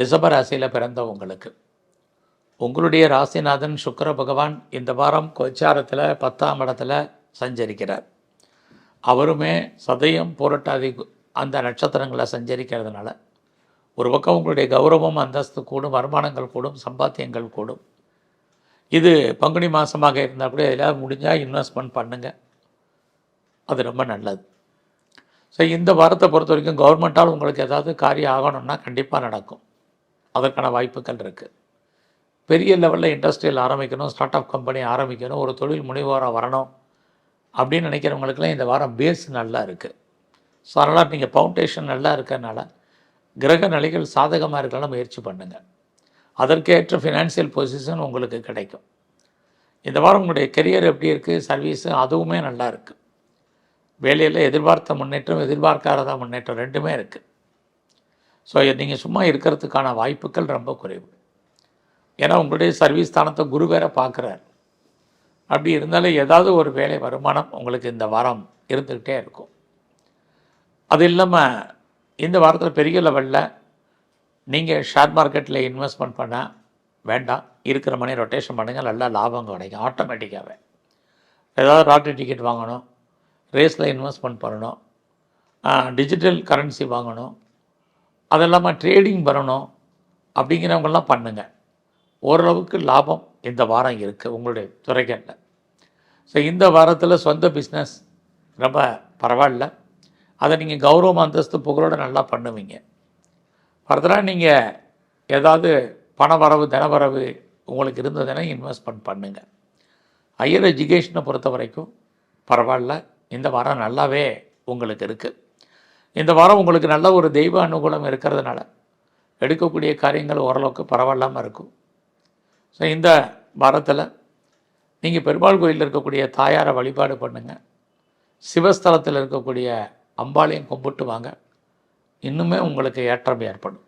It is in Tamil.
ரிஷப ராசியில் பிறந்தவங்களுக்கு உங்களுடைய ராசிநாதன் சுக்கர பகவான் இந்த வாரம் கோச்சாரத்தில் பத்தாம் இடத்துல சஞ்சரிக்கிறார். அவருமே சதயம் புரட்டாதி அந்த நட்சத்திரங்களை சஞ்சரிக்கிறதுனால ஒரு பக்கம் உங்களுடைய கௌரவம் அந்தஸ்து கூடும் வருமானங்கள் கூடும் சம்பாத்தியங்கள் கூடும். இது பங்குனி மாதமாக இருந்தால் கூட இதில் முடிஞ்சால் இன்வெஸ்ட்மெண்ட் பண்ணுங்கள் அது ரொம்ப நல்லது. ஸோ இந்த வாரத்தை பொறுத்த வரைக்கும் கவர்மெண்ட்டால் உங்களுக்கு ஏதாவது காரியம் ஆகணும்னா கண்டிப்பாக நடக்கும். அதற்கான வாய்ப்புகள் இருக்குது பெரிய லெவலில் இண்டஸ்ட்ரியல் ஆரம்பிக்கணும் ஸ்டார்ட் அப் கம்பெனி ஆரம்பிக்கணும் ஒரு தொழில் முனைவோராக வரணும் அப்படின்னு நினைக்கிறவங்களுக்குலாம் இந்த வாரம் பேஸ் நல்லா இருக்குது ஸோ அதனால் நீங்கள் ஃபவுண்டேஷன் நல்லா இருக்கிறனால கிரக நிலைகள் சாதகமாக இருக்கலாம் முயற்சி பண்ணுங்கள் அதற்கேற்ற ஃபினான்சியல் பொசிஷன் உங்களுக்கு கிடைக்கும். இந்த வாரம் உங்களுடைய கெரியர் எப்படி இருக்குது சர்வீஸு அதுவுமே நல்லா இருக்குது வேலையில் எதிர்பார்த்த முன்னேற்றம் எதிர்பார்க்காத முன்னேற்றம் ரெண்டுமே இருக்குது ஸோ நீங்கள் சும்மா இருக்கிறதுக்கான வாய்ப்புகள் ரொம்ப குறைவு. ஏன்னா உங்களுடைய சர்வீஸ் ஸ்தானத்தை குரு வேற பார்க்குறார். அப்படி இருந்தாலும் ஏதாவது ஒரு வேலை வருமானம் உங்களுக்கு இந்த வாரம் இருந்துக்கிட்டே இருக்கும். அது இல்லாமல் இந்த வாரத்தில் பெரிய லெவலில் நீங்கள் ஷேர் மார்க்கெட்டில் இன்வெஸ்ட்மெண்ட் பண்ண வேண்டாம். இருக்கிற மணி ரொட்டேஷன் பண்ணுங்கள் நல்லா லாபம் கிடைக்கும். ஆட்டோமேட்டிக்காகவே ஏதாவது லாட்ரி டிக்கெட் வாங்கணும். ரேஸில் இன்வெஸ்ட்மெண்ட் பண்ணணும். டிஜிட்டல் கரன்சி வாங்கணும். அது இல்லாமல் ட்ரேடிங் பண்ணணும் அப்படிங்கிறவங்கெல்லாம் பண்ணுங்கள் ஓரளவுக்கு லாபம் இந்த வாரம் இருக்குது உங்களுடைய துறைகளில். ஸோ இந்த வாரத்தில் சொந்த பிஸ்னஸ் ரொம்ப பரவாயில்ல. அதை நீங்கள் கௌரவம் அந்தஸ்து புகழோடு நல்லா பண்ணுவீங்க. ஃபர்தராக நீங்கள் ஏதாவது பண வரவு தனவரவு உங்களுக்கு இருந்ததுன்னா இன்வெஸ்ட்மெண்ட் பண்ணுங்கள் ஹையர் எஜுகேஷனை பொறுத்த வரைக்கும் பரவாயில்ல. இந்த வாரம் நல்லாவே உங்களுக்கு இருக்குது இந்த வாரம் உங்களுக்கு நல்ல ஒரு தெய்வ அனுகூலம் இருக்கிறதுனால எடுக்கக்கூடிய காரியங்கள் ஓரளவுக்கு பரவாயில்லாமல் இருக்கும். ஸோ இந்த வாரத்தில் நீங்கள் பெருமாள் கோயிலில் இருக்கக்கூடிய தாயாரை வழிபாடு பண்ணுங்கள் சிவஸ்தலத்தில் இருக்கக்கூடிய அம்பாளையும் கும்பிட்டு வாங்க. இன்னுமே உங்களுக்கு ஏற்றம் ஏற்படும்.